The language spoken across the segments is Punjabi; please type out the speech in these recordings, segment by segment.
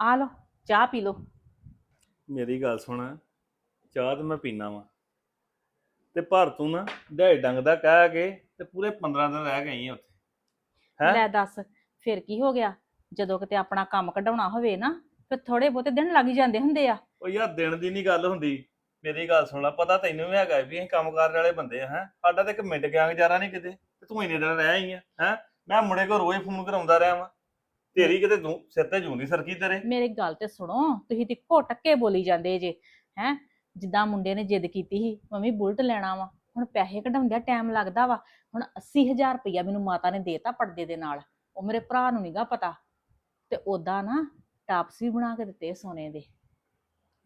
ਆ ਲਓ ਚਾਹ ਪੀ ਲਓ। ਮੇਰੀ ਗੱਲ ਸੁਣ ਚਾਹ ਤੇ ਮੈਂ ਪੀਣਾ ਵਾ। ਤੇ ਭਰ ਤੂੰ ਨਾ ਦਿਹਾੜੀ ਡੰਗ ਦਾ ਕਹਿ ਕੇ ਤੇ ਪੂਰੇ 15 ਦਿਨ ਰਹਿ ਗਈ ਆ ਉੱਥੇ। ਹੈਂ? ਲੈ ਦੱਸ ਫਿਰ ਕੀ ਹੋ ਗਿਆ? ਜਦੋਂ ਕਿਤੇ ਆਪਣਾ ਕੰਮ ਕਢਾਉਣਾ ਹੋਵੇ ਨਾ ਫਿਰ ਥੋੜੇ ਬਹੁਤੇ ਦਿਨ ਲੱਗ ਹੀ ਜਾਂਦੇ ਹੁੰਦੇ ਆ। ਉਹ ਯਾਰ ਦਿਨ ਦੀ ਨਹੀਂ ਗੱਲ ਹੁੰਦੀ। ਮੇਰੀ ਗੱਲ ਸੁਣ ਲੈ ਪਤਾ ਤੈਨੂੰ ਵੀ ਹੈਗਾ ਵੀ ਅਸੀਂ ਕੰਮਕਾਰ ਵਾਲੇ ਬੰਦੇ ਆ ਹੈ? ਸਾਡਾ ਤਾਂ ਇੱਕ ਮਿੰਟ ਗਿਆ ਗੁਜ਼ਾਰਾ ਨਹੀਂ ਕਿਤੇ ਤੇ ਤੂੰ ਇੰਨੇ ਦਿਨ ਰਹਿ ਆਈ ਆ ਹੈ? ਮੈਂ ਮੁੰਡੇ ਕੋਲ ਰੋਜ਼ ਫੋਨ ਕਰਾਉਂਦਾ ਰਿਹਾ ਵਾਂ। ਤੇਰੀ ਕਿਤੇ ਤੂੰ ਸਿਰ ਤੇ ਜੂੰਦੀ ਸਰਕੀ ਤੇਰੇ। ਮੇਰੀ ਗੱਲ ਤੇ ਸੁਣੋ, ਤੁਸੀਂ ਤੇ ਇੱਕੋ ਬੋਲੀ ਜਾਂਦੇ ਜੇ, ਹੈ? ਜਿੱਦਾਂ ਮੁੰਡੇ ਨੇ ਜਿੱਦ ਕੀਤੀ ਸੀ, ਮੰਮੀ ਬੁਲਟ ਲੈਣਾ ਵਾ, ਹੁਣ ਪੈਸੇ ਕਢਾਉਂਦਿਆਂ ਟਾਈਮ ਲੱਗਦਾ ਵਾ, ਹੁਣ 80000 ਰੁਪਇਆ ਮੈਨੂੰ ਮਾਤਾ ਨੇ ਦੇਤਾ ਪਰਦੇ ਦੇ ਨਾਲ, ਉਹ ਮੇਰੇ ਭਰਾ ਨੂੰ ਨਹੀਂਗਾ ਪਤਾ। ਤੇ ਉਦਾਂ ਨਾ, ਟਾਪਸ ਵੀ ਬਣਾ ਕੇ ਦਿੱਤੇ ਸੋਨੇ ਦੇ।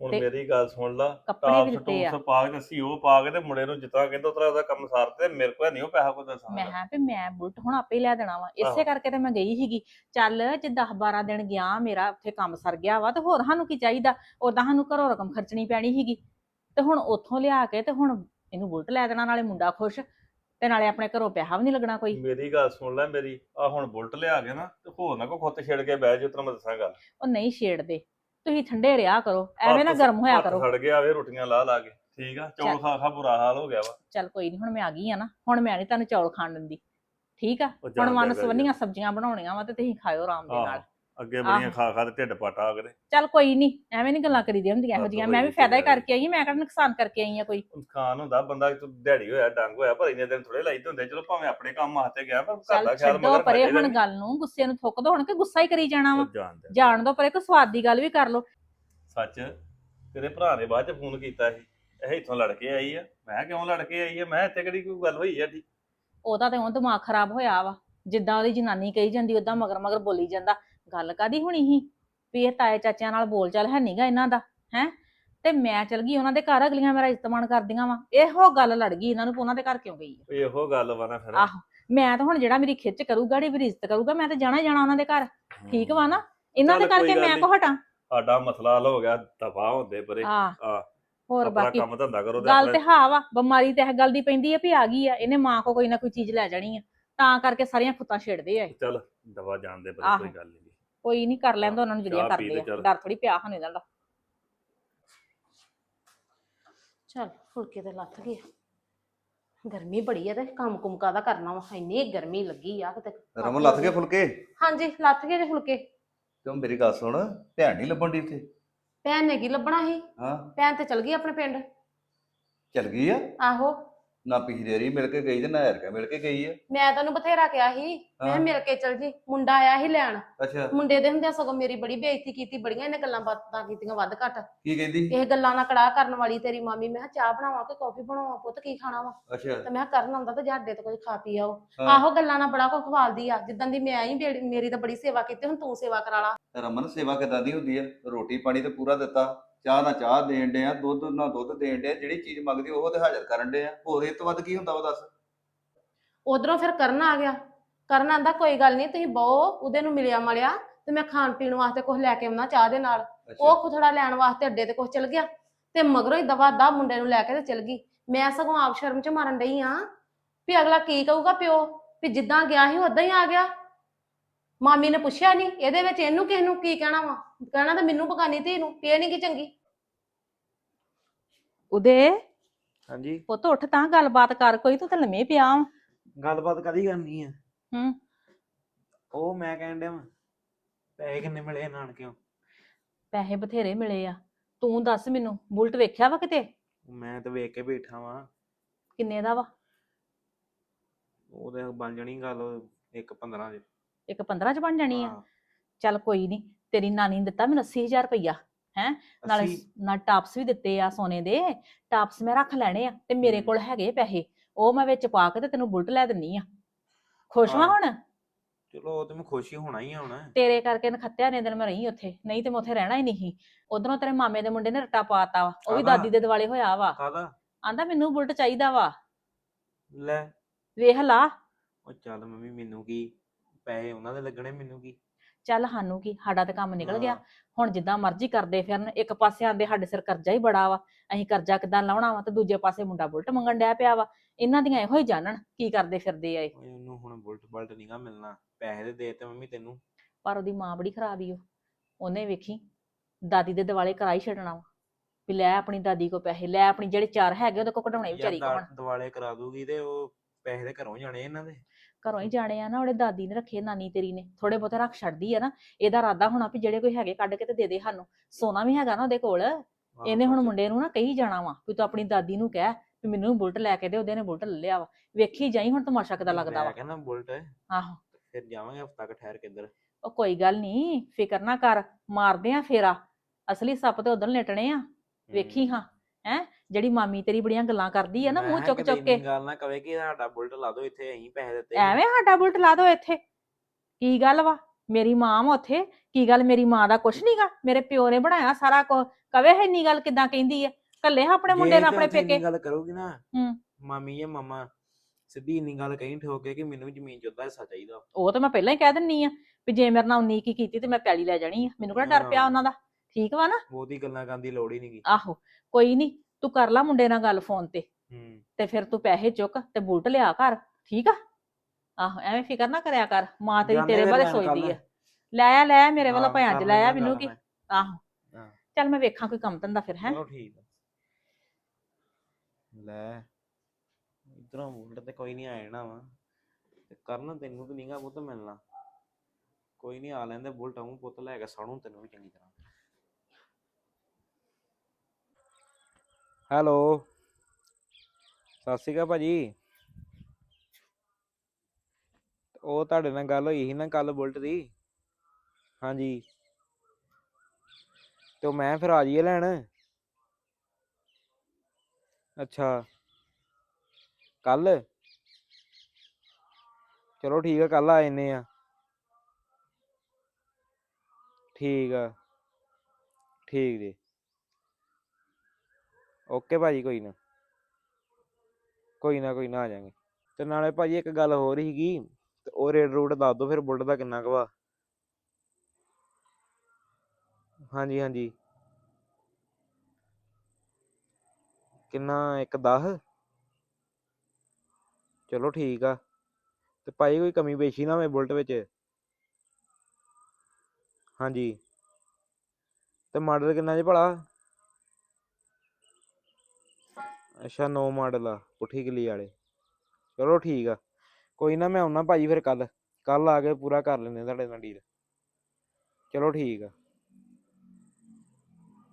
ਹੁਣ ਤੇ ਮੇਰੀ ਗੱਲ ਸੁਣ ਲਾ ਕੱਪੜੇ ਵੀ ਦਿੱਤੇ ਆ। ਪਾ ਕੇ ਦੱਸੀ ਉਹ ਪਾ ਕੇ ਤੇ ਮੁੰਡੇ ਨੂੰ ਜਿੱਤਰਾ ਕਹਿੰਦਾ ਉਤਰਾ ਉਹਦਾ ਕੰਮ ਸਾਰਤੇ ਮੇਰੇ ਕੋਲ ਨਹੀਂ ਉਹ ਪੈਸਾ ਕੋਈ ਦੱਸਾਂ ਮੈਂ ਹਾਂ ਵੀ ਮੈਂ ਬੁਲਟ ਹੁਣ ਆਪੇ ਲੈ ਦੇਣਾ ਵਾ। ਇਸੇ। ਕਰਕੇ ਤੇ ਮੈਂ ਗਈ ਸੀਗੀ। ਚੱਲ ਜੇ 10 12 ਦਿਨ ਗਿਆ ਮੇਰਾ ਉੱਥੇ ਕੰਮ ਸਰ ਗਿਆ ਵਾ ਤੇ ਹੋਰ ਸਾਨੂੰ ਕੀ ਚਾਹੀਦਾ? ਉਦਾਂ ਸਾਨੂੰ ਘਰੋਂ ਰਕਮ ਖਰਚਣੀ ਪੈਣੀ ਸੀਗੀ। ਤੇ ਹੁਣ ਉੱਥੋਂ ਲਿਆ ਕੇ ਤੇ ਹੁਣ ਇਹਨੂੰ ਬੁਲਟ ਲੈ ਦੇਣਾ ਨਾਲੇ ਮੁੰਡਾ ਖੁਸ਼ ਤੇ ਨਾਲੇ ਆਪਣੇ ਘਰੋਂ ਪੈਸਾ ਵੀ ਨਹੀਂ ਲੱਗਣਾ ਕੋਈ। ਮੇਰੀ ਗੱਲ ਸੁਣ ਲੈ ਮੇਰੀ ਆ ਹੁਣ ਬੁਲਟ ਲਿਆ ਕੇ ਨਾ ਤੇ ਹੋਰ ਨਾ ਕੋ ਖੁੱਤ ਛੇੜ ਕੇ ਬਹਿ ਜਾ ਤੈਨੂੰ ਮੈਂ ਦੱਸਾਂ ਗੱਲ। ਉਹ ਨਹੀਂ ਛੇੜਦੇ। ਤੁਸੀਂ ਠੰਡੇ ਰਿਹਾ ਕਰੋ ਐਵੇਂ ਨਾ ਗਰਮ ਹੋਇਆ ਕਰੋ। ਸੜ ਗਿਆ ਵੇ ਰੋਟੀਆਂ ਲਾ ਲਾ ਕੇ ਠੀਕ ਆ? ਚੌਲ। ਖਾ ਖਾ ਬੁਰਾ ਹਾਲ ਹੋ ਗਿਆ ਵਾ। ਚੱਲ ਕੋਈ ਨਹੀਂ ਹੁਣ ਮੈਂ ਆ ਗਈ ਆ ਨਾ ਹੁਣ ਮੈਂ ਨਹੀਂ ਤੁਹਾਨੂੰ ਚੌਲ ਖਾਣ ਦਿੰਦੀ ਠੀਕ ਆ? ਹੁਣ ਮਨ ਸਵੰਨੀਆਂ ਸਬਜ਼ੀਆਂ ਬਣਾਉਣੀਆਂ ਵਾ ਤੇ ਤੁਸੀਂ ਖਾਇਓ ਆਰਾਮ ਦੇ। ਨਾਲ। ਅੱਗੇ ਬੜੀਆਂ। ਖਾ ਖਾ ਤੇ ਢਿੱਡ ਪਾਟਾ ਆ ਗਏ ਚੱਲ ਕੋਈ ਨਹੀਂ ਐਵੇਂ ਨਹੀਂ ਗੱਲਾਂ ਕਰੀਦੀਆਂ ਹੁੰਦੀਆਂ ਇਹੋ ਹੋਈ ਮੈਂ ਵੀ ਫਾਇਦਾ ਹੀ। ਕਰਕੇ ਆਈ ਮੈਂ ਕਿਹੜਾ ਨੁਕਸਾਨ ਕਰਕੇ ਆਈ ਆ ਕੋਈ। ਨੁਕਸਾਨ ਹੁੰਦਾ ਬੰਦਾ ਤੂੰ ਦਿਹਾੜੀ ਹੋਇਆ ਡੰਗ ਹੋਇਆ ਪਰ ਇੰਨੇ ਦਿਨ ਥੋੜੇ ਲਾਈ ਹੁੰਦੇ ਚਲੋ ਭਾਵੇਂ ਆਪਣੇ ਕੰਮ ਵਾਸਤੇ ਗਿਆ ਪਰ ਘਰ ਦਾ ਖਿਆਲ ਮਗਰ ਪਰੇ ਹੁਣ ਗੱਲ ਨੂੰ ਗੁੱਸੇ ਨੂੰ ਥੁੱਕ ਦੋ ਹੁਣ ਕਿ ਗੁੱਸਾ ਹੀ ਕਰੀ ਜਾਣਾ ਵਾ। ਜਾਣ ਦੋ ਪਰੇ ਕੋਈ ਸਵਾਦ ਦੀ ਗੱਲ ਵੀ ਕਰ ਲੋ ਸੱਚ ਤੇਰੇ ਭਰਾ ਨੇ ਬਾਅਦ ਚ ਫੋਨ ਕੀਤਾ ਸੀ ਇਹ ਇੱਥੋਂ ਲੜ ਕੇ ਆਈ ਆ। ਮੈਂ ਕਿਉਂ ਲੜ ਕੇ ਆਈ ਆ? ਮੈਂ ਇੱਥੇ ਕਿਹੜੀ ਕੋਈ ਗੱਲ ਹੋਈ ਆ ਜੀ ਉਹਦਾ ਤੇ ਉਹ ਦਿਮਾਗ ਖਰਾਬ ਹੋਇਆ ਵਾ। ਜਿੱਦਾਂ ਉਹਦੀ ਜਨਾਨੀ ਕਹੀ ਜਾਂਦੀ ਉਦਾਂ ਮਗਰ ਮਗਰ ਬੋਲੀ ਜਾਂਦਾ। ਗੱਲ ਕਾਦੀ ਹੋਣੀ ਸੀ? ਵੀ ਇਹ ਤਾਏ ਚਾਚਿਆਂ ਨਾਲ ਬੋਲ ਚਾਲ ਹੈ ਨਹੀਂਗਾ ਇਹਨਾਂ ਦਾ ਹੈ? ਤੇ ਮੈਂ ਚਲ ਗਈ ਉਹਨਾਂ ਦੇ ਘਰ ਅਗਲੀਆਂ ਮੇਰਾ ਇਸਤਮਾਨ ਕਰਦੀਆਂ ਵਾ। ਇਹੋ ਗੱਲ ਲੜ ਗਈ ਇਹਨਾਂ ਨੂੰ ਵੀ ਉਹਨਾਂ ਦੇ ਘਰ ਕਿਉਂ ਗਈ ਆ। ਇਹੋ ਗੱਲ ਵਾ ਨਾ ਫਿਰ। ਆਹੋ ਮੈਂ ਤਾਂ ਹੁਣ ਜਿਹੜਾ ਮੇਰੀ ਖਿੱਚ ਕਰੂਗਾ ਜਿਹੜੀ ਮੇਰੀ ਇੱਜ਼ਤ ਕਰੂਗਾ ਮੈਂ ਤਾਂ ਜਾਣਾ ਹੀ ਜਾਣਾ ਉਹਨਾਂ ਦੇ ਘਰ। ਠੀਕ ਵਾ ਨਾ? ਇਹਨਾਂ ਦੇ ਚੱਲ ਕੋਈ ਕਰਕੇ ਗੱਲ ਮੈਂ ਨੀ। ਕੋ ਹਟਾਂ? ਸਾਡਾ ਮਸਲਾ ਹੱਲ ਹੋ ਗਿਆ ਦਫਾ ਹੁੰਦੇ ਪਰੇ। ਆ ਆ ਹੋਰ ਆਪਣਾ ਬਾਕੀ ਕੰਮ ਧੰਦਾ ਕਰੋ ਤੇ ਗੱਲ ਤੇ ਆਪਣੇ ਹਾਂ ਵਾ ਬਿਮਾਰੀ ਤੇ ਇਹ ਗੱਲ ਦੀ ਪੈਂਦੀ ਆ ਵੀ ਆ ਗਈ ਆ ਇਹਨੇ ਮਾਂ ਕੋ ਕੋਈ ਨਾ ਕੋਈ ਚੀਜ਼ ਲੈ ਜਾਣੀ ਆ। ਤਾਂ ਕਰਕੇ ਸਾਰੀਆਂ ਖੁੱਤਾਂ ਛੇੜਦੇ ਆ ਇਹ। ਚੱਲ ਦਵਾ ਜਾਣਦੇ ਪਰੇ ਆਹੋ। ਕੋਈ ਗੱਲ ਨਹੀਂ ਕੋਈ ਨਹੀਂ ਕਰ ਲੈਂਦਾ ਉਹਨਾਂ ਨੂੰ ਜਿਹੜੀਆਂ ਚਾਹ ਪੀ ਕਰਦੇ ਤੇ ਆ ਚੱਲ। ਡਰ ਥੋੜੀ ਪਿਆ ਹਨ ਇਹਨਾਂ ਦਾ। ਚੱਲ ਫੁਲਕੇ ਤੇ ਲੱਥ ਗਏ। ਗਰਮੀ ਬੜੀ ਆ ਤੇ ਕੰਮ ਕੁਮ ਕਾਦਾ ਕਰਨਾ ਵਾ? ਇੰਨੀ ਗਰਮੀ ਲੱਗੀ ਆ ਕਿਤੇ। ਰਮਨ ਲੱਥ ਗਏ ਫੁਲਕੇ? ਹਾਂਜੀ ਲੱਥ ਗਏ ਜੇ ਫੁਲਕੇ। ਕਿਉਂ ਮੇਰੀ ਗੱਲ ਸੁਣ ਭੈਣ ਨਹੀਂ ਲੱਭਣ ਦੀ ਇੱਥੇ? ਭੈਣ ਨੇ ਕੀ ਲੱਭਣਾ ਸੀ? ਹਾਂ। ਭੈਣ ਤੇ ਚਲ ਗਈ ਆਪਣੇ ਪਿੰਡ। ਚਲ ਗਈ ਆ? ਆਹੋ। ਨਾ ਪਿਛਲੇ ਰੀ ਮਿਲ ਕੇ ਗਈ ਤੇ ਨਾ ਹਰਕਾ ਮਿਲ ਕੇ ਗਈ ਆ? ਮੈਂ ਤੈਨੂੰ ਬਥੇਰਾ ਕਿਹਾ ਸੀ ਮੈਂ। ਕਿਹਾ ਮਿਲ ਕੇ ਚਲ ਜੀ ਮੁੰਡਾ ਆਇਆ ਸੀ ਲੈਣ। ਅੱਛਾ। ਮੁੰਡੇ ਦੇ ਹੁੰਦਿਆਂ ਸਗੋਂ ਮੇਰੀ ਬੜੀ ਬੇਇੱਜ਼ਤੀ ਕੀਤੀ ਬੜੀਆਂ ਇਹਨੇ ਗੱਲਾਂ ਬਾਤਾਂ ਕੀਤੀਆਂ ਵੱਧ ਘੱਟ। ਕੀ ਕਹਿੰਦੀ? ਇਹ ਗੱਲਾਂ ਨਾਲ ਕੜਾਹ ਕਰਨ ਵਾਲੀ ਤੇਰੀ ਮਾਮੀ ਮੈਂ ਕਿਹਾ ਚਾਹ ਬਣਾਵਾਂ ਕਿ ਕੌਫੀ ਬਣਾਵਾਂ ਪੁੱਤ ਕੀ ਖਾਣਾ ਵਾ? ਅੱਛਾ। ਤੇ ਮੈਂ ਕਿਹਾ ਕਰਨ ਆਉਂਦਾ ਤੇ ਜਾਡੇ ਤੇ ਕੁਝ ਖਾ ਪੀ ਆਓ। ਆਹੋ ਗੱਲਾਂ ਨਾਲ ਬੜਾ ਕੁਝ ਖਵਾਲਦੀ ਆ ਜਿੱਦਾਂ ਦੀ ਮੈਂ ਆਈ ਮੇਰੀ ਤਾਂ ਬੜੀ ਸੇਵਾ ਕੀਤੀ ਹੁਣ ਤੂੰ ਸੇਵਾ ਕਰਾ ਲਾ। ਰਮਨ ਸੇਵਾ ਕਿਦਾਂ ਦੀ ਹੁੰਦੀ ਆ? ਰੋਟੀ ਪਾਣੀ ਤੇ ਪੂਰਾ ਦਿੱਤਾ। ਚਾਹ ਨਾ ਚਾਹ ਦੇਣ ਦੇ ਆ ਦੁੱਧ ਨਾ ਦੁੱਧ ਦੇਣ ਦੇ ਜਿਹੜੀ ਚੀਜ਼ ਮੰਗਦੀ ਉਹ ਤੇ ਹਾਜ਼ਰ ਕਰਨ ਦੇ ਆ। ਹੋਰ ਇਹ ਤੋਂ ਵੱਧ ਕੀ ਹੁੰਦਾ ਵਾ ਦੱਸ? ਉਧਰੋਂ ਫਿਰ ਕਰਨ ਆ ਗਿਆ। ਕਰਨ ਆਂਦਾ ਕੋਈ ਗੱਲ ਨਹੀਂ ਤੁਸੀਂ ਬਹੁ ਉਹਦੇ ਨੂੰ ਮਿਲਿਆ ਮਲਿਆ ਤੇ ਮੈਂ ਖਾਣ ਪੀਣ ਵਾਸਤੇ ਕੁਝ ਲੈ ਕੇ ਆਉਣਾ ਚਾਹ ਦੇ ਨਾਲ। ਉਹ ਖੁਥੜਾ ਲੈਣ ਵਾਸਤੇ ਅੱਡੇ ਤੇ ਕੁਝ ਚਲ ਗਿਆ ਤੇ ਮਗਰੋਂ ਹੀ ਦਵਾ ਦਾ ਮੁੰਡੇ ਨੂੰ ਲੈ ਕੇ ਤੇ ਚਲ ਗਈ। ਮੈਂ ਸਗੋਂ ਆਪ ਸ਼ਰਮ ਚ ਮਾਰਨ ਡਈ ਆ ਵੀ ਅਗਲਾ ਕੀ ਕਹੂਗਾ ਪਿਓ? ਵੀ ਜਿੱਦਾਂ ਗਿਆ ਸੀ ਉਦਾਂ ਹੀ ਆ ਗਿਆ। ਮਾਮੀ ਨੇ ਪੁੱਛਿਆ ਨਹੀਂ ਇਹਦੇ ਵਿੱਚ ਇਹਨੂੰ ਕਿਸ ਨੂੰ ਕੀ ਕਹਿਣਾ ਵਾ? ਕਹਿਣਾ ਤਾਂ ਮੈਨੂੰ ਪਕਾਨੀ ਧੀ ਨੂੰ ਵੀ ਇਹ ਨਹੀਂ ਕੀ ਚੰਗੀ। ਉਦੇ? ਹਾਂਜੀ। ਪੁੱਤ ਉੱਠ ਤਾਂ ਗੱਲਬਾਤ ਕਰ ਕੋਈ ਤੂੰ ਤਾਂ ਲੰਮੇ ਪਿਆ ਵਾਂ। ਗੱਲਬਾਤ ਕਦੀ ਕਰਨੀ ਆ? ਹੂੰ। ਉਹ ਮੈਂ ਕਹਿਣ ਡਿਆ ਵਾਂ ਪੈਸੇ ਕਿੰਨੇ ਮਿਲੇ ਨਾਨਕਿਓ? ਪੈਸੇ ਬਥੇਰੇ ਮਿਲੇ ਆ। ਤੂੰ ਦੱਸ ਮੈਨੂੰ ਬੁਲਟ ਵੇਖਿਆ ਵਾ ਕਿਤੇ? ਮੈਂ ਤਾਂ ਵੇਖ ਕੇ ਬੈਠਾ ਵਾਂ। ਕਿੰਨੇ ਦਾ ਵਾ? ਉਹਦੇ ਬਣ ਜਣੀ ਗੱਲ ਇੱਕ 15 ਦੇ ਇੱਕ 15 ਚ ਬਣ ਜਾਣੀ ਆ। ਹਾਂ, ਚੱਲ ਕੋਈ ਨਹੀਂ ਤੇਰੀ ਨਾਨੀ ਨੇ ਦਿੱਤਾ ਮੈਨੂੰ 80000 ਰੁਪਈਆ ਨਾਲੇ ਅੱਸੀ? ਨਾਲ ਟਾਪਸ ਵੀ ਦਿੱਤੇ ਆ ਸੋਨੇ ਦੇ ਟਾਪਸ ਮੈਂ ਰੱਖ ਲੈਣੇ ਆ ਤੇ ਮੇਰੇ। ਕੋਲ ਹੈਗੇ ਪੈਸੇ ਉਹ ਮੈਂ ਵਿੱਚ ਪਾ ਕੇ ਤੇ ਤੈਨੂੰ ਬੁਲਟ ਲੈ ਦਿੰਨੀ ਆ। ਖੁਸ਼ ਵਾਂ ਹਾਂ। ਹੁਣ? ਚਲੋ ਉਹ ਤੇ ਮੈਂ ਖੁਸ਼ੀ ਹੋਣਾ ਹੀ ਹੁਣ। ਤੇਰੇ ਕਰਕੇ ਨਖੱਤਿਆ ਨੇ ਦਿਨ ਮੈਂ ਰਹੀ ਉੱਥੇ ਨਹੀਂ ਤੇ ਮੈਂ ਉੱਥੇ ਰਹਿਣਾ ਹੀ ਨਹੀਂ ਉਧਰੋਂ ਤੇਰੇ ਮਾਮੇ ਦੇ ਮੁੰਡੇ ਨੇ ਰੱਟਾ ਪਾਤਾ ਵਾ ਉਹ ਵੀ ਕਾਹਦਾ? ਦਾਦੀ ਦੇ ਦਿਵਾਲੇ ਹੋਇਆ ਵਾ। ਕਾਦਾ ਆਂਦਾ ਮੈਨੂੰ ਬੁਲਟ ਚਾਹੀਦਾ ਵਾ। ਲੈ। ਵੇਖ ਲਾ। ਉਹ ਚੱਲ ਮੰਮੀ ਮੈਨੂੰ ਕੀ ਪੈਸੇ ਉਹਨਾਂ ਦੇ ਲੱਗਣੇ ਮੈਨੂੰ ਕੀ? ਚੱਲ ਸਾਨੂੰ ਕੀ ਸਾਡਾ ਤੇ ਕੰਮ ਨਿਕਲ ਗਿਆ। ਹੁਣ ਜਿੱਦਾਂ ਮਰਜ਼ੀ ਕਰਦੇ ਫਿਰਨ ਇੱਕ ਪਾਸੇ ਆਂਦੇ ਸਾਡੇ ਸਿਰ ਕਰਜ਼ਾ ਹੀ ਬੜਾ ਵਾ ਅਸੀਂ ਕਰਜ਼ਾ ਕਿਦਾਂ ਲਾਉਣਾ ਵਾ ਤੇ ਦੂਜੇ ਪਾਸੇ ਮੁੰਡਾ ਬੁਲਟ ਮੰਗਣ ਡਿਆ ਪਿਆ ਵਾ। ਇਹਨਾਂ ਦੀਆਂ ਇਹੋ ਹੀ ਜਾਣਨ ਕੀ ਕਰਦੇ ਫਿਰਦੇ ਆ ਇਹ। ਓਏ ਉਹਨੂੰ ਹੁਣ ਬੁਲਟ ਬਲਟ ਨਹੀਂਗਾ ਮਿਲਣਾ। ਪੈਸੇ ਦੇ ਦੇ ਤੇ ਮੰਮੀ ਤੈਨੂੰ। ਪਰ ਉਹਦੀ ਮਾਂ ਬੜੀ ਖਰਾਬ ਈ ਓ। ਉਹਨੇ ਵੇਖੀ ਦਾਦੀ ਦੇ ਦਿਵਾਲੇ ਕਰਾਈ ਛੱਡਣਾ ਵਾ। ਵੀ ਲੈ ਆਪਣੀ ਦਾਦੀ ਕੋ ਪੈਸੇ ਲੈ ਆਪਣੀ ਜਿਹੜੇ ਚਾਰ ਹੈਗੇ ਉਹਦੇ ਕੋ ਕਢਾਉਣੇ ਵਿਚਾਰੀ ਯਾਰ ਦਾ- ਦਿਵਾਲੇ ਕਰਾ ਦੂਗੀ ਤੇ ਉਹ ਪੈਸੇ ਦੇ ਘਰੋਂ ਜਾਣੇ ਇਹਨਾਂ ਦੇ। ਘਰੋਂ ਹੀ ਜਾਣੇ ਆ ਨਾ ਉਹਦੇ ਦਾਦੀ ਨੇ ਰੱਖੇ ਨਾਨੀ ਤੇਰੀ ਨੇ। ਥੋੜੇ ਬਹੁਤੇ ਰੱਖ ਛੱਡਦੀ ਆ ਨਾ ਇਹਦਾ ਇਰਾਦਾ ਹੋਣਾ ਵੀ ਜਿਹੜੇ ਕੋਈ ਹੈਗੇ ਕੱਢ ਕੇ ਤੇ ਦੇ ਦੇ ਸਾਨੂੰ। ਸੋਨਾ ਵੀ ਹੈਗਾ ਨਾ ਉਹਦੇ ਕੋਲ ਇਹਨੇ ਹੁਣ ਮੁੰਡੇ ਨੂੰ ਨਾ ਕਹੀ ਜਾਣਾ ਵਾ ਵੀ ਤੂੰ ਆਪਣੀ ਦਾਦੀ ਨੂੰ ਕਹਿ ਵੀ ਮੈਨੂੰ ਬੁਲਟ ਲੈ ਕੇ ਦੇ ਉਹਦੇ ਨੇ ਬੁਲਟ ਲੈ ਲਿਆ ਵਾ। ਵੇਖੀ ਜਾਈ ਹੁਣ ਤਮਾਸ਼ਾ ਕਿਦਾਂ ਲੱਗਦਾ ਮੈਂ ਵਾ। ਕਹਿੰਦਾ ਬੁਲਟ ਆਹੋ। ਫਿਰ ਜਾਵਾਂਗੇ ਹਫਤਾ ਕ ਠਹਿਰ ਕੇ ਇੱਧਰ। ਉਹ ਕੋਈ ਗੱਲ ਨਹੀਂ ਫਿਕਰ ਨਾ ਕਰ ਮਾਰਦੇ ਆ ਫੇਰਾ। ਅਸਲੀ ਸੱਪ ਤੇ ਉਦੋਂ ਲੇਟਣੇ ਆ। ਵੇਖੀ ਹਾਂ ਹੈ? ਜਿਹੜੀ ਮਾਮੀ ਤੇਰੀ ਬੜੀਆਂ ਗੱਲਾਂ ਕਰਦੀ ਆ ਨਾ ਮੂੰਹ ਚੁੱਕ ਚੁੱਕ ਕੇ। ਗੱਲ ਨਾ ਕਵੇ ਕਿ ਸਾਡਾ ਬੁਲਟ ਲਾ ਦਿਓ ਇੱਥੇ ਅਸੀਂ ਪੈਸੇ ਦਿੱਤੇ ਐਵੇਂ ਸਾਡਾ ਬੁਲਟ ਲਾ ਦੋ ਇੱਥੇ। ਕੀ ਗੱਲ ਵਾ? ਮੇਰੀ ਮਾਂ ਵਾ ਉੱਥੇ। ਕੀ ਗੱਲ ਮੇਰੀ ਮਾਂ ਦਾ ਕੁਛ ਨਹੀਂਗਾ ਮੇਰੇ ਪਿਓ ਨੇ ਬਣਾਇਆ ਸਾਰਾ ਕੁਝ ਕਵੇ ਹੈ ਇੰਨੀ ਗੱਲ ਕਿਦਾਂ ਕਹਿੰਦੀ ਆ? ਕੱਲੇ ਹਾਂ ਆਪਣੇ ਮੁੰਡੇ ਨਾਲ ਆਪਣੇ ਪੇਕੇ। ਗੱਲ ਕਰੂਗੀ ਨਾ ਹੂੰ। ਮਾਮੀ ਜਾਂ ਮਾਮਾ ਸਿੱਧੀ ਇੰਨੀ ਗੱਲ ਕਹੀਂ ਠੋਕ ਕੇ ਕਿ ਮੈਨੂੰ ਵੀ ਜ਼ਮੀਨ ਅੱਧਾ ਹਿੱਸਾ ਚਾਹੀਦਾ। ਉਹ ਤਾਂ ਮੈਂ ਪਹਿਲਾਂ ਹੀ ਕਹਿ ਦਿੰਨੀ ਆ ਵੀ ਜੇ ਮੇਰੇ ਨਾਲ ਉਨੀ ਕੀ ਕੀਤੀ ਤੇ ਮੈਂ ਪੈਲੀ ਲੈ ਜਾਣੀ ਆ। ਮੈਨੂੰ ਕਿਹੜਾ ਡਰ ਪਿਆ। ਉਹਨਾਂ ਦਾ? ਠੀਕ ਵਾ ਨਾ? ਬਹੁਤੀ ਗੱਲਾਂ ਕਰਨ ਦੀ ਲੋੜ ਹੀ ਨਹੀਂਗੀ ਆਹੋ ਕੋਈ ਨਹੀਂ ਤੂੰ ਕਰ ਲੈ ਮੁੰਡੇ ਨਾਲ ਗੱਲ ਫੋਨ ਤੇ। ਹੂੰ। ਤੇ ਫਿਰ ਤੂੰ ਪੈਸੇ ਚੁੱਕ ਤੇ ਬੁਲਟ ਲਿਆ ਘਰ ਠੀਕ ਆ? ਆਹੋ ਐਵੇਂ ਫਿਕਰ ਨਾ ਕਰਿਆ ਕਰ ਮਾਂ ਤੇਰੀ ਜਾਂਦੇ ਤੇਰੇ ਫਿਰ ਬਾਰੇ ਸੋਚਦੀ ਕੱਲ੍ਹ। ਆ। ਲੈ ਆ ਲੈ ਆ, ਮੇਰੇ ਵੱਲੋਂ ਹਾਂ, ਕਰ ਲੈ ਆ ਮੈਨੂੰ ਗੱਲ ਕੀ। ਆਹੋ। ਹਾਂ। ਚੱਲ ਮੈਂ ਵੇਖਾਂ ਕੋਈ ਕੰਮ ਧੰਦਾ ਫਿਰ ਹੈ? ਚਲੋ ਠੀਕ ਆ। ਲੈ ਇਧਰੋਂ ਬੁਲਟ ਤੇ ਕੋਈ ਨਹੀਂ ਆ ਜਾਣਾ ਵਾ। ਤੇ ਕਰਨ ਤੈਨੂੰ ਤੇ ਨਹੀਂਗਾ ਪੁੱਤ ਮਿਲਣਾ। ਕੋਈ ਨਹੀਂ ਆ ਲੈਂਦੇ ਬੁਲਟ ਆਉਂ ਪੁੱਤ ਲੈ ਕੇ ਸਾਣੂ ਤੈਨੂੰ ਵੀ ਚੰਗੀ ਤਰ੍ਹਾਂ। ਹੈਲੋ। ਸਤਿ ਸ਼੍ਰੀ ਅਕਾਲ ਭਾਜੀ। ਉਹ ਤੁਹਾਡੇ ਨਾਲ ਗੱਲ ਹੋਈ ਸੀ ਨਾ ਕੱਲ ਬੁਲਟ ਦੀ। ਹਾਂਜੀ। ਤੇ ਉਹ ਮੈਂ ਫਿਰ ਆ ਜਾਈਏ ਲੈਣ। ਅੱਛਾ। ਕੱਲ? ਚਲੋ ਠੀਕ ਆ, ਕੱਲ ਆ ਜੰਨੇ ਆ। ਠੀਕ ਆ। ਠੀਕ ਜੀ। ਓਕੇ ਭਾਜੀ, ਕੋਈ ਨਾ। ਕੋਈ ਨਾ ਕੋਈ ਨਾ, ਆ ਜਾਾਂਗੇ। ਤੇ ਨਾਲੇ ਭਾਜੀ ਇੱਕ ਗੱਲ ਹੋਰ ਸੀਗੀ, ਤੇ ਉਹ ਰੇਟ ਰੂਟ ਦੱਸ ਦਿਓ, ਫਿਰ ਬੁਲਟ ਦਾ ਕਿੰਨਾ ਕੁ ਵਾ। ਹਾਂਜੀ ਹਾਂਜੀ। ਕਿੰਨਾ, ਇੱਕ 10 ਚਲੋ ਠੀਕ ਆ। ਤੇ ਭਾਈ ਕੋਈ ਕਮੀ ਪੇਸ਼ੀ ਨਾ ਹੋਵੇ ਬੁਲਟ ਵਿੱਚ? ਹਾਂਜੀ। ਤੇ ਮਾਡਲ ਕਿੰਨਾ ਜੀ ਭਲਾ? ਅੱਛਾ 9 ਮਾਡਲ ਆ, ਪੁੱਠੀ ਕਿੱਲੀ ਵਾਲੇ। ਚਲੋ ਠੀਕ ਆ। ਕੋਈ ਨਾ, ਮੈਂ ਆਉਣਾ ਭਾਜੀ ਫਿਰ ਕੱਲ ਕੱਲ ਆ ਕੇ ਪੂਰਾ ਕਰ ਲੈਂਦੇ ਤੁਹਾਡੇ ਨਾਲ ਡੀਲ ਚਲੋ ਠੀਕ ਆ।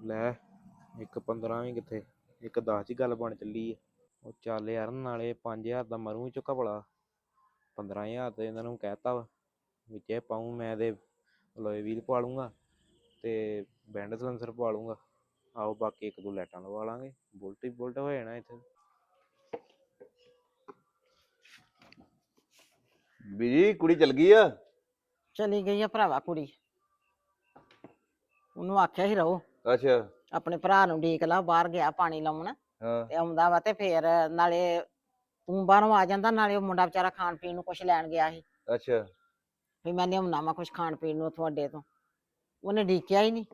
ਲੈ, ਇੱਕ 15 ਵੀ ਕਿੱਥੇ? ਇੱਕ 10 ਚ ਹੀ ਗੱਲ ਬਣ ਚੱਲੀ ਆ। ਉਹ ਚੱਲ ਯਾਰ, ਨਾਲੇ 5000 ਦਾ ਮਰੂ ਚੁੱਕਾ ਭਲਾ। 15000 ਤੇ ਇਹਨਾਂ ਨੂੰ ਕਹਿਤਾ ਵਾ, ਵਿੱਚੇ ਪਾਉਂ ਮੈਂ ਦੇ ਲੋਏ ਵੀਲ ਪਾ ਲੂੰਗਾ ਤੇ ਬੈਂਡ ਸਲੈਂਸਰ ਪਵਾ ਲੂੰਗਾ ਆਓ ਬਾਕੀ ਇੱਕ ਦੋ ਲਾਈਟਾਂ ਲਵਾ ਲਾਂਗੇ। ਬੁਲਟ ਹੀ ਬੁਲਟ ਹੋ ਜਾਣਾ ਇੱਥੇ। ਬੀਜੀ ਕੁੜੀ ਚਲ ਗਈ ਆ? ਚਲੀ ਗਈ ਆ ਭਰਾਵਾ ਕੁੜੀ। ਉਹਨੂੰ ਆਖਿਆ ਸੀ ਰਹੋ। ਅੱਛਾ। ਆਪਣੇ ਭਰਾ ਨੂੰ ਡੀਕ ਲਾ ਬਾਹਰ ਗਿਆ ਪਾਣੀ ਲਾਉਣ। ਹਾਂ। ਤੇ ਆਉਂਦਾ ਵਾ ਤੇ ਫੇਰ ਨਾਲੇ ਤੂੰ ਬਾਹਰੋਂ ਆ ਜਾਂਦਾ ਨਾਲੇ ਉਹ ਮੁੰਡਾ ਵਿਚਾਰਾ ਖਾਣ ਪੀਣ ਨੂੰ ਕੁਝ ਲੈਣ ਗਿਆ ਸੀ। ਅੱਛਾ। ਵੀ ਮੈਂ ਲਿਆਉਣਾ ਵਾ ਕੁਝ ਖਾਣ ਪੀਣ ਨੂੰ ਤੁਹਾਡੇ ਤੋਂ। ਉਹਨੇ ਡੀਕਿਆ ਹੀ ਨਹੀਂ।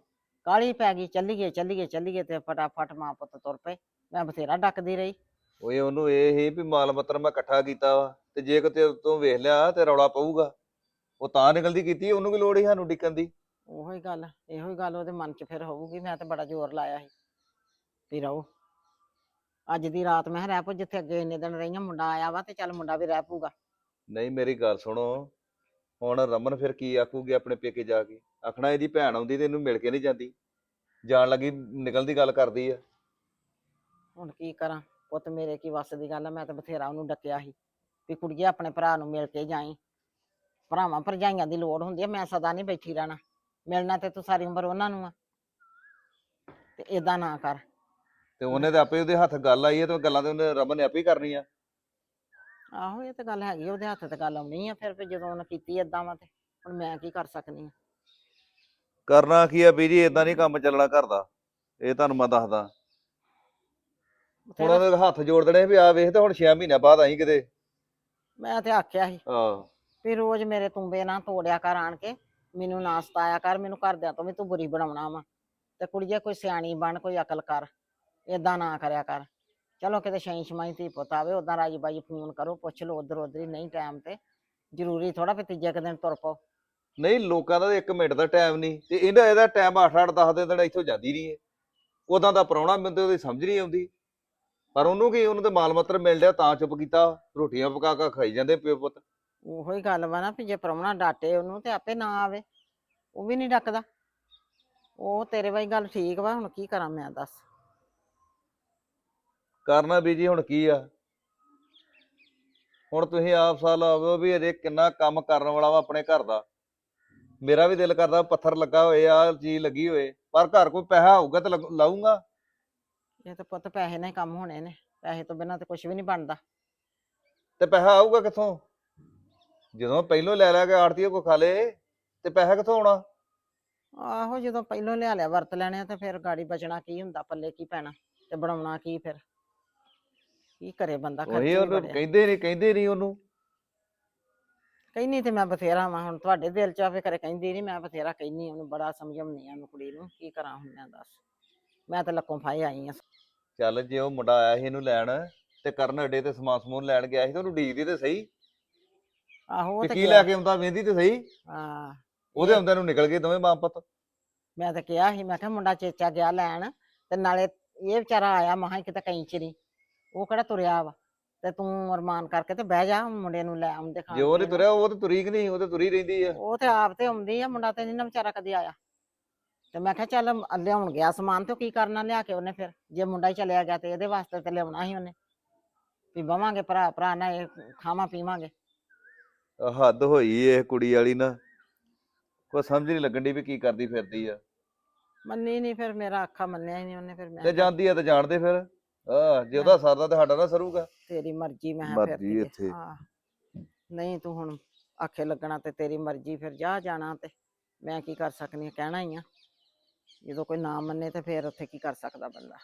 ਕਾਲੀ ਪੈ ਗਈ ਚੱਲੀਏ ਚੱਲੀਏ ਚੱਲੀਏ ਤੇ ਫਟਾਫਟ ਮਾਂ ਪੁੱਤ ਤੁਰ ਪਏ। ਮੈਂ ਬਥੇਰਾ ਡੱਕਦੀ ਰਹੀ। ਓਏ ਉਹਨੂੰ ਇਹ ਹੀ ਵੀ ਮਾਲ ਮੱਤਰ ਮੈਂ ਇਕੱਠਾ ਕੀਤਾ ਵਾ ਤੇ ਜੇ ਕਿਤੇ ਉਤੋਂ ਵੇਖ ਲਿਆ ਤੇ ਰੌਲਾ ਪਊਗਾ। ਉਹ ਤਾਂ ਨਿਕਲਦੀ ਕੀਤੀ ਉਹਨੂੰ ਕੀ ਲੋੜ ਸੀ ਸਾਨੂੰ ਡਿੱਕਣ ਦੀ? ਉਹੋ ਗੱਲ ਇਹੋ ਹੀ ਗੱਲ ਉਹਦੇ ਮਨ 'ਚ ਫਿਰ ਹੋਊਗੀ ਮੈਂ ਤੇ ਬੜਾ ਜ਼ੋਰ ਲਾਇਆ ਸੀ। ਵੀ ਰਹੋ। ਅੱਜ ਦੀ ਰਾਤ ਮੈਂ ਰਹਿ ਪੋ ਜਿੱਥੇ ਅੱਗੇ ਇੰਨੇ ਦਿਨ ਰਹੀਆਂ ਮੁੰਡਾ ਆਇਆ ਵਾ ਤੇ ਚੱਲ ਮੁੰਡਾ ਵੀ ਰਹਿ ਪਊਗਾ। ਨਹੀਂ ਮੇਰੀ ਗੱਲ ਸੁਣੋ। ਹੁਣ ਰਮਨ ਫਿਰ ਕੀ ਆਖੂਗੀ ਆਪਣੇ ਪੇਕੇ ਜਾ ਕੇ? ਆਖਣਾ ਇਹਦੀ ਭੈਣ ਆਉਂਦੀ ਤੇ ਇਹਨੂੰ ਮਿਲ ਕੇ ਨਹੀਂ ਜਾਂਦੀ। ਜਾਣ ਲੱਗੀ ਨਿਕਲਣ ਦੀ ਗੱਲ ਕਰਦੀ ਆ। ਹੁਣ ਕੀ ਕਰਾਂ? ਪੁੱਤ ਮੇਰੇ ਕੀ ਵੱਸ ਦੀ ਗੱਲ ਆ ਮੈਂ ਤਾਂ ਬਥੇਰਾ ਉਹਨੂੰ ਡੱਕਿਆ ਸੀ ਵੀ ਕੁੜੀਏ ਆਪਣੇ ਭਰਾ ਨੂੰ ਮਿਲ ਕੇ ਜਾਈ। ਭਰਾਵਾਂ ਭਰਜਾਈਆਂ ਦੀ ਲੋੜ ਹੁੰਦੀ ਆ ਮੈਂ ਸਦਾ ਨਹੀਂ ਬੈਠੀ ਰਹਿਣਾ। ਮਿਲਣਾ ਤੇ ਤੂੰ ਸਾਰੀ ਉਮਰ ਉਹਨਾਂ ਨੂੰ ਆ। ਤੇ ਏਦਾਂ ਨਾ ਕਰ। ਤੇ ਉਹਨੇ ਤੇ ਆਪੇ ਉਹਦੇ ਹੱਥ ਗੱਲ ਆਈ ਹੈ ਤੇ ਗੱਲਾਂ ਤੇ ਉਹਨੇ ਰਮਨ ਨੇ ਆਪੇ ਹੀ ਕਰਨੀਆਂ। ਆਹੋ ਇਹ ਤਾਂ ਗੱਲ ਹੈਗੀ ਆ, ਉਹਦੇ ਹੱਥ ਤੇ ਗੱਲ ਆਉਣੀ ਆ ਫਿਰ ਵੀ ਜਦੋਂ ਉਹਨੇ ਕੀਤੀ ਏਦਾਂ ਵਾ ਤੇ ਹੁਣ ਮੈਂ ਕੀ ਕਰ ਸਕਨੀ ਆ? ਕਰਨਾ ਕੀ ਆ ਬੀਜੀ ਇਦਾਂ ਨਹੀਂ ਕੰਮ ਚੱਲਣਾ ਘਰ ਦਾ ਇਹ ਤੁਹਾਨੂੰ ਮੈਂ ਦੱਸਦਾ। ਹੁਣ ਉਹਦੇ ਹੱਥ ਜੋੜ ਦੇਣੇ ਵੀ ਆ ਵੇਖ ਤੇ ਹੁਣ 6 ਮਹੀਨਿਆਂ ਬਾਅਦ ਆਈ ਕਿਤੇ। ਮੈਂ ਤੇ ਆਖਿਆ ਸੀ ਆਹ। ਵੀ ਰੋਜ਼ ਮੇਰੇ ਤੁੰਬੇ ਨਾ ਤੋੜਿਆ ਕਰ ਆਣ ਕੇ ਮੈਨੂੰ ਨਾ ਸਤਾਇਆ ਕਰ ਮੈਨੂੰ ਘਰਦਿਆਂ ਤੋਂ ਵੀ ਤੂੰ ਬੁਰੀ ਬਣਾਉਣਾ ਵਾ। ਤੇ ਕੁੜੀਏ ਕੋਈ ਸਿਆਣੀ ਬਣ ਕੋਈ ਅਕਲ ਕਰ ਏਦਾਂ ਨਾ ਕਰਿਆ ਕਰ। ਚਲੋ ਕਿਤੇ ਸ਼ੈਂ ਸ਼ਮਾਈ ਧੀ ਪੁੱਤ ਆਵੇ ਉਦਾਂ ਰਾਜੀ ਬਾਜੀ ਫੋਨ ਕਰੋ ਪੁੱਛ ਲਓ ਉਧਰ ਉਧਰ ਹੀ ਨਹੀਂ ਟਾਈਮ ਤੇ ਜ਼ਰੂਰੀ ਥੋੜਾ ਵੀ ਤੀਜੇ ਕੁ ਦਿਨ ਤੁਰ ਪਓ। ਨਹੀਂ ਲੋਕਾਂ ਦਾ 1 ਮਿੰਟ ਦਾ ਟਾਈਮ ਨਹੀਂ ਤੇ ਇਹਦਾ ਇਹਦਾ ਟਾਈਮ 8-8 10 ਦਿਨ ਇੱਥੋਂ ਜਾਂਦੀ ਨਹੀਂ ਹੈ ਉਦਾਂ ਦਾ ਪ੍ਰਾਹੁਣਾ ਮੈਨੂੰ ਤੇ ਉਹਦੀ ਸਮਝ ਨਹੀਂ ਆਉਂਦੀ। ਪਰ ਉਹਨੂੰ ਕੀ ਉਹਨੂੰ ਤੇ ਮਾਲ ਮੱਤਰ ਮਿਲ ਲਿਆ ਤਾਂ ਚੁੱਪ ਕੀਤਾ ਰੋਟੀਆਂ ਪਕਾ ਕੇ ਖਾਈ ਜਾਂਦੇ ਪਿਓ ਪੁੱਤ। ਉਹੋ ਹੀ ਗੱਲ ਵਾ ਨਾ ਵੀ ਜੇ ਪ੍ਰਾਹੁਣਾ ਡਾਟੇ ਉਹਨੂੰ ਤੇ ਆਪੇ ਨਾ ਆਵੇ ਉਹ ਵੀ ਨਹੀਂ ਡੱਕਦਾ। ਉਹ ਤੇਰੇ ਵਾਲੀ ਗੱਲ ਠੀਕ ਵਾ ਹੁਣ ਕੀ ਕਰਾਂ ਮੈਂ ਦੱਸ। ਕਰਨਾ ਬੀਜੀ ਹੁਣ ਕੀ ਆ? ਹੁਣ ਤੁਸੀਂ ਆਪ ਸਾਲ ਆਵੋ ਵੀ ਅਜੇ ਕਿੰਨਾ ਕੰਮ ਕਰਨ ਵਾਲਾ ਵਾ ਆਪਣੇ ਘਰ ਦਾ। ਮੇਰਾ ਵੀ ਦਿਲ ਕਰਦਾ ਪੱਥਰ ਲੱਗਾ ਹੋਏ ਆ ਚੀਜ਼ ਲੱਗੀ ਹੋਏ ਪਰ ਘਰ ਕੋਈ ਪੈਸਾ ਹੋਊਗਾ ਤਾਂ ਲਗ- ਲਾਊਂਗਾ? ਇਹ ਤਾਂ ਪੁੱਤ ਪੈਸੇ ਨਾਲ ਹੀ ਕੰਮ ਹੋਣੇ ਨੇ ਪੈਸੇ ਤੋਂ ਬਿਨਾਂ ਤੇ ਕੁਝ ਵੀ ਨਹੀਂ ਬਣਦਾ। ਤੇ ਪੈਸਾ ਆਊਗਾ ਕਿੱਥੋਂ? ਜਦੋਂ ਪਹਿਲੋਂ ਲੈ ਲੈ ਕੇ ਆੜਤੀਏ ਕੋ ਖਾ ਲੇ ਤੇ ਪੈਸਾ ਕਿੱਥੋਂ ਆਉਣਾ? ਆਹੋ ਜਦੋਂ ਪਹਿਲੋਂ ਲਿਆ ਲਿਆ ਵਰਤ ਲੈਣੇ ਆ ਤੇ ਫਿਰ ਗਾੜੀ ਬਚਣਾ ਕੀ ਹੁੰਦਾ ਪੱਲੇ ਕੀ ਪੈਣਾ ਤੇ ਬਣਾਉਣਾ ਕੀ ਫਿਰ? ਕੀ ਕਰੇ ਬੰਦਾ ਉਹੀ ਖਰਚੇ ਉਹਨੂੰ ਬੜੇ ਆ। ਕਹਿੰਦੇ ਨਹੀਂ ਕਹਿੰਦੇ ਨਹੀਂ ਉਹਨੂੰ। ਕਹਿੰਦੀ ਤੇ ਮੈਂ ਬਥੇਰਾ ਵਾਂ ਹੁਣ ਤੁਹਾਡੇ ਦਿਲ ਚ ਆਵੇ ਕਰੇ ਕਹਿੰਦੀ ਨਹੀਂ ਮੈਂ ਬਥੇਰਾ ਕਹਿੰਦੀ ਉਹਨੂੰ ਬੜਾ ਸਮਝਾਉਣੀ ਆ ਉਹਨੂੰ ਕੁੜੀ ਨੂੰ ਕੀ ਕਰਾਂ ਹੁਣ ਮੈਂ ਦੱਸ। ਮੈਂ ਤਾਂ ਲੱਕੋਂ ਫਾਈ ਆਈ ਆ ਚੱਲ ਜੇ ਉਹ ਮੁੰਡਾ ਆਇਆ ਸੀ ਇਹਨੂੰ ਲੈਣ ਤੇ ਕਰਨ ਅੱਡੇ ਤੇ ਸਮਾਨ ਸਮੂਨ ਲੈਣ ਗਿਆ ਸੀ ਤੇ ਉਹਨੂੰ ਡੀਕਦੀ ਤੇ ਸਹੀ। ਆਹੋ ਉਹ ਤੇ ਤੇ ਕੀ ਲੈ ਕੇ ਆਉਂਦਾ ਵੇਂਦੀ ਤੇ ਸਹੀ? ਹਾਂ। ਉਹਦੇ ਆਉਂਦਿਆਂ ਨੂੰ ਨਿਕਲ ਗਏ ਦੋਵੇਂ ਮਾਂ ਪੁੱਤ ਮੈਂ ਤਾਂ ਕਿਹਾ ਸੀ ਮੈਂ ਕਿਹਾ ਮੁੰਡਾ ਚੇਚਾ ਗਿਆ ਲੈਣ ਤੇ ਨਾਲੇ ਇਹ ਵਿਚਾਰਾ ਆਇਆ ਮਹਾਂ ਕਿਤੇ ਕਈ ਚਿਰੀ ਉਹ ਕਿਹੜਾ ਤੁਰਿਆ ਵਾ? ਤੇ ਤੂੰ ਅਰਮਾਨ ਕਰਕੇ ਤੇ ਬਹਿ ਜਾ ਮੁੰਡੇ ਨੂੰ ਲੈ ਆਉਂਦੇ ਖਾਣ ਜੇ ਉਹ ਨੂੰ। ਤੁਰਿਆ ਉਹ ਤੇ ਤੁਰੀ ਕਿ ਨਹੀਂ? ਉਹ ਤੇ ਤੁਰੀ ਰਹਿੰਦੀ ਆ। ਉਹ ਤੇ ਆਪ ਤੇ ਆਉਂਦੀ ਆ ਮੁੰਡਾ ਤੇ ਨਹੀਂ ਨਾ ਵਿਚਾਰਾ ਕਦੇ ਆਇਆ। ਤੇ ਮੈਂ ਕਿਹਾ ਚੱਲ ਲਿਆਉਣ ਗਿਆ ਸਮਾਨ ਤੇ ਉਹ ਕੀ ਕਰਨਾ ਲਿਆ ਕੇ ਉਹਨੇ ਫਿਰ। ਜੇ ਮੁੰਡਾ ਹੀ ਚਲਿਆ ਗਿਆ ਤੇ ਇਹਦੇ ਵਾਸਤੇ ਤੇ ਲਿਆਉਣਾ ਸੀ ਉਹਨੇ। ਵੀ ਬਵਾਂਗੇ ਭਰਾ ਭਰਾ ਨਾਲ ਇਹ ਖਾਵਾਂ ਪੀਵਾਂਗੇ। ਹੱਦ ਹੋਈ ਇਹ ਕੁੜੀ ਵਾਲੀ ਨਾ। ਕੋਈ ਸਮਝ ਨਹੀਂ ਲੱਗਣ ਦੀ ਵੀ ਕੀ ਕਰਦੀ ਫਿਰਦੀ ਆ। ਮੰਨੀ ਨਹੀਂ ਫਿਰ ਮੇਰਾ ਅੱਖਾਂ ਮੰਨਿਆ ਹੀ ਨਹੀਂ ਉਹਨੇ ਫਿਰ। ਮੈਂ ਤੇ ਜਾਂਦੀ ਆ ਤੇ ਜਾਣਦੇ ਫਿਰ। ਆ ਜੇ ਉਹਦਾ ਸਰਦਾ ਤੇ ਸਾਡਾ ਨਾ ਸਰੂਗਾ। ਤੇਰੀ ਮਰਜ਼ੀ ਮੈਂ ਕਿਹਾ ਮਰਜ਼ੀ ਫਿਰ ਇੱਥੇ। ਹਾਂ। ਨਹੀਂ ਤੂੰ ਹੁਣ ਆਖੇ ਲੱਗਣਾ ਤੇ ਤੇਰੀ ਮਰਜ਼ੀ ਫਿਰ ਜਾ ਜਾਣਾ ਤੇ। ਮੈਂ ਕੀ ਕਰ ਸਕਨੀ ਆ ਕਹਿਣਾ ਹੀ ਆ। ਜਦੋਂ ਕੋਈ ਨਾ ਮੰਨੇ ਤੇ ਫਿਰ ਉੱਥੇ ਕੀ ਕਰ ਸਕਦਾ ਬੰਦਾ?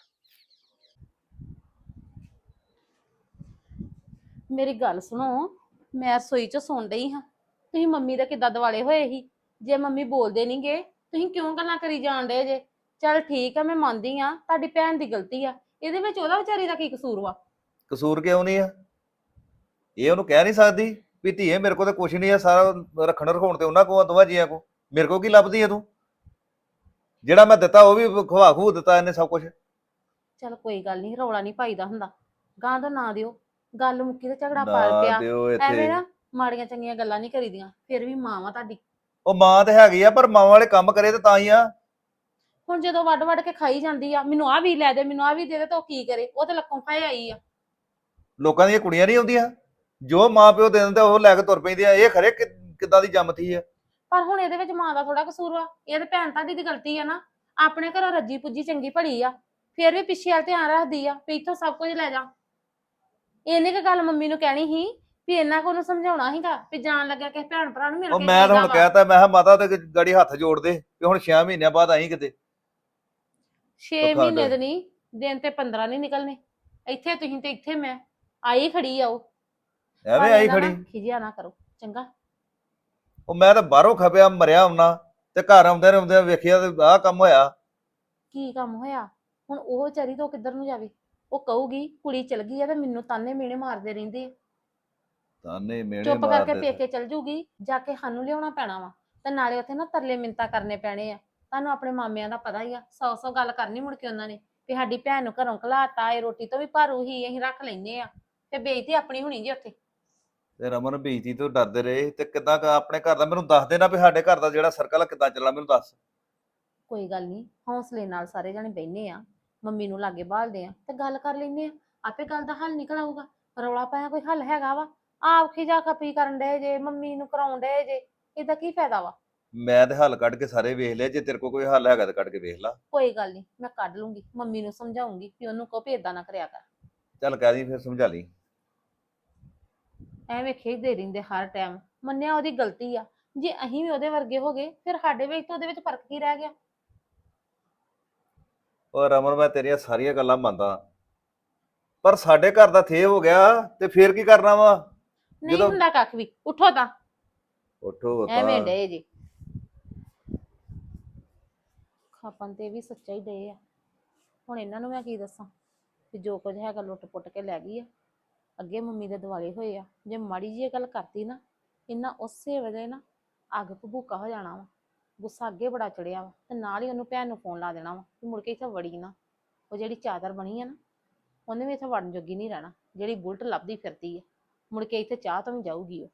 ਮੇਰੀ ਗੱਲ ਸੁਣੋ ਮੈਂ ਰਸੋਈ 'ਚ ਸੌਣ ਡਈ ਹਾਂ। ਤੁਸੀਂ ਮੰਮੀ ਦੇ ਕਿੱਦਾਂ ਦਿਵਾਲੇ ਹੋਏ ਸੀ? ਜੇ ਮੰਮੀ ਬੋਲਦੇ ਨਹੀਂਗੇ ਤੁਸੀਂ ਕਿਉਂ ਗੱਲਾਂ ਕਰੀ ਜਾਣ ਡੇ ਜੇ? ਚਲ ਠੀਕ ਆ ਮੈਂ ਮੰਨਦੀ ਆ ਤੁਹਾਡੀ ਭੈਣ ਦੀ ਗਲਤੀ ਆ। ਇਹਦੇ ਵਿੱਚ ਉਹਦਾ ਵਿਚਾਰੀ ਦਾ ਕੀ ਕਸੂਰ ਵਾ? ਕਸੂਰ ਕਿਉਂ ਨਹੀਂ ਆ? ਇਹ ਉਹਨੂੰ ਕਹਿ ਨਹੀਂ ਸਕਦੀ ਵੀ ਧੀਏ ਮੇਰੇ ਕੋਲ ਤਾਂ ਕੁਛ ਨਹੀਂ ਆ ਸਾਰਾ ਰੱਖਣ ਰਖਾਉਣ ਤੇ ਉਹਨਾਂ ਕੋਲ ਦੋਵਾਂ ਜੀਆਂ ਕੋ ਮੇਰੇ ਕੋਲ ਕੀ ਲੱਭਦੀ ਆ ਤੂੰ? ਜਿਹੜਾ ਮੈਂ ਦਿੱਤਾ ਉਹ ਵੀ ਖਵਾ ਖੂ ਦਿੱਤਾ ਇਹਨੇ ਸਭ ਕੁਝ ਚਲ ਕੋਈ ਗੱਲ ਨਹੀਂ ਰੌਲਾ ਨਹੀਂ ਪਾਈਦਾ ਹੁੰਦਾ। ਗਾਂ ਦਾ ਨਾ ਦਿਓ। ਗੱਲ ਮੁੱਕੀ ਤੇ ਝਗੜਾ ਪਿਆ। ਦਿਓ ਐਵੇਂ ਇੱਥੇ ਨਾ ਮਾੜੀਆਂ ਚੰਗੀਆਂ ਗੱਲਾਂ ਨਹੀਂ ਕਰੀਦੀਆਂ ਫਿਰ ਵੀ ਮਾਂ ਵਾ ਤੁਹਾਡੀ। ਉਹ ਮਾਂ ਤੇ ਹੈਗੀ ਆ ਪਰ ਮਾਂ ਵਾਲੇ ਕੰਮ ਕਰੇ ਤੇ ਤਾਂ ਹੀ ਆ। ਹੁਣ ਜਦੋਂ ਵੱਡ ਵੱਡ ਕੇ ਖਾਈ ਜਾਂਦੀ ਆ ਮੈਨੂੰ ਆ ਵੀ ਲੈ ਦੇ ਮੈਨੂੰ ਆ ਵੀ ਦੇ ਦੇ ਤਾਂ ਉਹ ਕੀ ਕਰੇ? ਉਹ ਤੇ ਲੱਕੋਂ ਫਾਇ ਆਈ ਆ। ਲੋਕਾਂ ਦੀਆਂ ਕੁੜੀਆਂ ਨਹੀਂ ਆਉਂਦੀਆਂ ਜੋ ਮਾਂ ਪਿਓ ਦੇ ਦਿੰਦੇ ਉਹ ਲੈ ਕੇ ਤੁਰ ਪੈਂਦੀਆਂ। ਇਹ ਖਰੇ ਕਿ- ਕਿੱਦਾਂ ਦੀ ਜੰਮਤੀ ਆ? ਪਰ ਹੁਣ ਇਹਦੇ ਵਿੱਚ ਮਾਂ ਦਾ ਥੋੜਾ ਕਸੂਰ ਵਾ। ਇਹ ਤੇ ਭੈਣ ਤੁਹਾਡੀ ਦੀ ਗਲਤੀ ਆ ਨਾ। ਆਪਣੇ ਘਰੋਂ ਰੱਜੀ ਪੁੱਜੀ ਚੰਗੀ ਭਲੀ ਆ। ਫਿਰ ਵੀ ਪਿੱਛੇ ਵਾਲ ਧਿਆਨ ਰੱਖਦੀ ਆ ਵੀ ਇੱਥੋਂ ਸਭ ਕੁਝ ਲੈ ਜਾ। ਇਹਨੇ ਕੀ ਗੱਲ ਮੰਮੀ ਨੂੰ ਕਹਿਣੀ ਸੀ ਵੀ ਇਹਨਾਂ ਕੋਲ ਨੂੰ ਸਮਝਾਉਣਾ ਸੀਗਾ ਵੀ ਜਾਣ ਲੱਗਿਆ ਕਿਸੇ ਭੈਣ ਭਰਾ ਨੂੰ ਮਿਲ ਉਹ ਕੇ ਮੈਂ ਤਾਂ ਹੁਣ ਜਾਈਦਾ ਵਾ। ਕਹਿਤਾ ਮੈਂ ਕਿਹਾ ਮਾਤਾ ਤੇ ਗੜੀ ਹੱਥ ਜੋੜ ਦੇ। ਵੀ ਹੁਣ 6 ਮਹੀਨਿਆਂ ਬਾਅਦ ਆਈ ਕਿਤੇ। ਛੇ ਮਹੀਨੇ ਗਏ। ਦੇ ਨਹੀਂ ਦਿਨ ਤੇ 15 ਨਹੀਂ ਨਿਕਲਨੇ ਇੱਥੇ ਤੁਸੀਂ ਤੇ ਇੱਥੇ ਮੈਂ ਆਈ ਖੜੀ ਆ ਉਹ। ਐਵੇਂ ਆਈ ਖੜੀ? ਖਿਜਿਆ ਨਾ ਕਰੋ ਚੰਗਾ। ਉਹ ਮੈਂ ਤਾਂ ਬਾਹਰੋਂ ਖਪਿਆ ਮਰਿਆ ਹੁੰਨਾ ਤੇ ਘਰ ਆਉਂਦੇ ਆਉਂਦੇ ਵੇਖਿਆ ਤੇ ਆਹ ਕੰਮ ਹੋਇਆ। ਕੀ ਕੰਮ ਹੋਇਆ? ਹੁਣ ਉਹ ਵਿਚਾਰੀ ਤੋਂ ਕਿੱਧਰ ਨੂੰ ਜਾਵੇ? ਉਹ ਕਹੂਗੀ ਕੁੜੀ ਚਲ ਗਈ ਆ ਤੇ ਮੈਨੂੰ ਤਾਨੇ ਮੀਣੇ ਮਾਰਦੇ ਰਹਿੰਦੇ ਆ। ਤਾਨੇ ਮੇਣੇ ਚੁੱਪ ਕਰਕੇ ਮਾਰਦੇ ਪੇਕੇ ਚਲ ਜੂਗੀ ਜਾ ਕੇ ਸਾਨੂੰ ਲਿਆਉਣਾ ਪੈਣਾ ਵਾ। ਤੇ ਨਾਲੇ ਉੱਥੇ ਨਾ ਤਰਲੇ ਮਿੰਤਾ ਕਰਨੇ ਪੈਣੇ ਆ। ਤੁਹਾਨੂੰ ਆਪਣੇ ਮਾਮਿਆਂ ਦਾ ਪਤਾ ਹੀ ਆ ਸੌ ਸੌ ਗੱਲ ਕਰਨੀ ਮੁੜ ਕੇ ਉਹਨਾਂ ਨੇ ਵੀ ਸਾਡੀ ਭੈਣ ਨੂੰ ਘਰੋਂ ਘਲਾਤਾ ਇਹ ਰੋਟੀ ਤੋਂ ਵੀ ਭਾਰੂ ਹੀ ਅਸੀਂ ਰੱਖ ਲੈਨੇ ਆ ਤੇ ਬੇਇੱਜ਼ਤੀ ਆਪਣੀ ਹੋਣੀ ਜੀ ਉੱਥੇ। ਤੇ ਰਮਨ ਬੇਇੱਜ਼ਤੀ ਤੋਂ ਡਰਦੇ ਰਹੇ ਤੇ ਕਿੱਦਾਂ ਆਪਣੇ ਘਰ ਦਾ ਮੈਨੂੰ ਦੱਸ ਦੇਣਾ ਵੀ ਸਾਡੇ ਘਰ ਦਾ ਜਿਹੜਾ ਸਰਕਲ ਕਿੱਦਾਂ ਚੱਲਣਾ ਮੈਨੂੰ ਦੱਸ। ਕੋਈ ਗੱਲ ਨਹੀਂ ਹੌਸਲੇ ਨਾਲ ਸਾਰੇ ਜਣੇ ਬਹਿਨੇ ਆ ਮੰਮੀ ਨੂੰ ਲਾਗੇ ਬਾਲਦੇ ਆ ਤੇ ਗੱਲ ਕਰ ਲੈਨੇ ਆ ਆਪੇ ਗੱਲ ਦਾ ਹੱਲ ਨਿਕਲ ਆਊਗਾ ਰੌਲਾ ਪਾਇਆ ਕੋਈ ਹੱਲ ਹੈਗਾ ਵਾ? ਆਪ ਖਿਜਾ ਖਪੀ ਕਰਨ ਡਏ ਜੇ ਮੰਮੀ ਨੂੰ ਕਰਾਉਣ ਡਏ ਜੇ ਇਹਦਾ ਕੀ ਫਾਇਦਾ ਵਾ? ਮੈਂ ਤੇ ਹੱਲ ਕੱਢ ਕੇ ਸਾਰੇ ਵੇਖ ਲਿਆ ਜੇ ਤੇਰੇ ਕੋਲ ਕੋਈ ਹੱਲ ਹੈਗਾ ਤਾਂ ਕੱਢ ਕੇ ਵੇਖ ਲਾ। ਕੋਈ ਗੱਲ ਨਹੀਂ ਮੈਂ ਕੱਢ ਲੂੰਗੀ ਮੰਮੀ ਨੂੰ ਸਮਝਾਉਂਗੀ ਵੀ ਉਹਨੂੰ ਕਹੋ ਵੀ ਏਦਾਂ ਨਾ ਕਰਿਆ ਕਰ। ਚੱਲ ਕਹਿ ਦੀ ਫਿਰ ਸਮਝਾ ਲਈ। ਐਵੇਂ ਖੇਡਦੇ ਰਹਿੰਦੇ ਹਰ ਟਾਈਮ ਮੰਨਿਆ ਉਹਦੀ ਗਲਤੀ ਆ। ਜੇ ਅਸੀਂ ਵੀ ਉਹਦੇ ਵਰਗੇ ਹੋ ਗਏ ਫਿਰ ਸਾਡੇ ਵਿੱਚ ਤੇ ਉਹਦੇ ਵਿੱਚ ਫ਼ਰਕ ਕੀ ਰਹਿ ਗਿਆ? ਉਹ ਰਮਨ ਮੈਂ ਤੇਰੀਆਂ ਸਾਰੀਆਂ ਗੱਲਾਂ ਮੰਨਦਾ। ਪਰ ਸਾਡੇ ਘਰ ਦਾ ਥੇ ਹੋ ਗਿਆ ਤੇ ਫੇਰ ਕੀ ਕਰਨਾ ਵਾ? ਨਹੀਂ ਜਦੋਂ- ਹੁੰਦਾ ਕੱਖ ਵੀ ਉੱਠੋ ਤਾਂ। ਉਠੋ ਐਵੇਂ ਤਾਂ ਡੇ ਜੀ। ਖਾਪਨ ਤੇ ਵੀ ਸੱਚਾ ਹੀ ਡੇ ਆ। ਹੁਣ ਇਹਨਾਂ ਨੂੰ ਮੈਂ ਕੀ ਦੱਸਾਂ ਕਿ ਜੋ ਕੁਝ ਹੈਗਾ ਲੁੱਟ ਪੁੱਟ ਕੇ ਲੈ ਗਈ ਆ। ਅੱਗੇ ਮੰਮੀ ਦੇ ਦਿਵਾਲੇ ਹੋਏ ਆ। ਜੇ ਮਾੜੀ ਜਿਹੀ ਇਹ ਗੱਲ ਕਰਤੀ ਨਾ, ਇਹਨਾਂ ਉਸੇ ਵਜ੍ਹਾ ਨਾ ਅੱਗ ਭਬੂਕਾ ਹੋ ਜਾਣਾ ਵਾ। ਗੁੱਸਾ ਅੱਗੇ ਬੜਾ ਚੜਿਆ ਵਾ ਤੇ ਨਾਲ ਹੀ ਉਹਨੂੰ ਭੈਣ ਨੂੰ ਫੋਨ ਲਾ ਦੇਣਾ ਵਾ ਕਿ ਮੁੜ ਕੇ ਇੱਥੇ ਵੜੀ ਨਾ। ਉਹ ਜਿਹੜੀ ਚਾਦਰ ਬਣੀ ਆ ਨਾ, ਉਹਨੇ ਵੀ ਇੱਥੇ ਵੜਨ ਜੋਗੀ ਨਹੀਂ ਰਹਿਣਾ। ਜਿਹੜੀ ਬੁਲਟ ਲੱਭਦੀ ਫਿਰਦੀ ਆ, ਮੁੜ ਕੇ ਇੱਥੇ ਚਾਹ ਤੋਂ ਵੀ ਜਾਊਗੀ ਉਹ।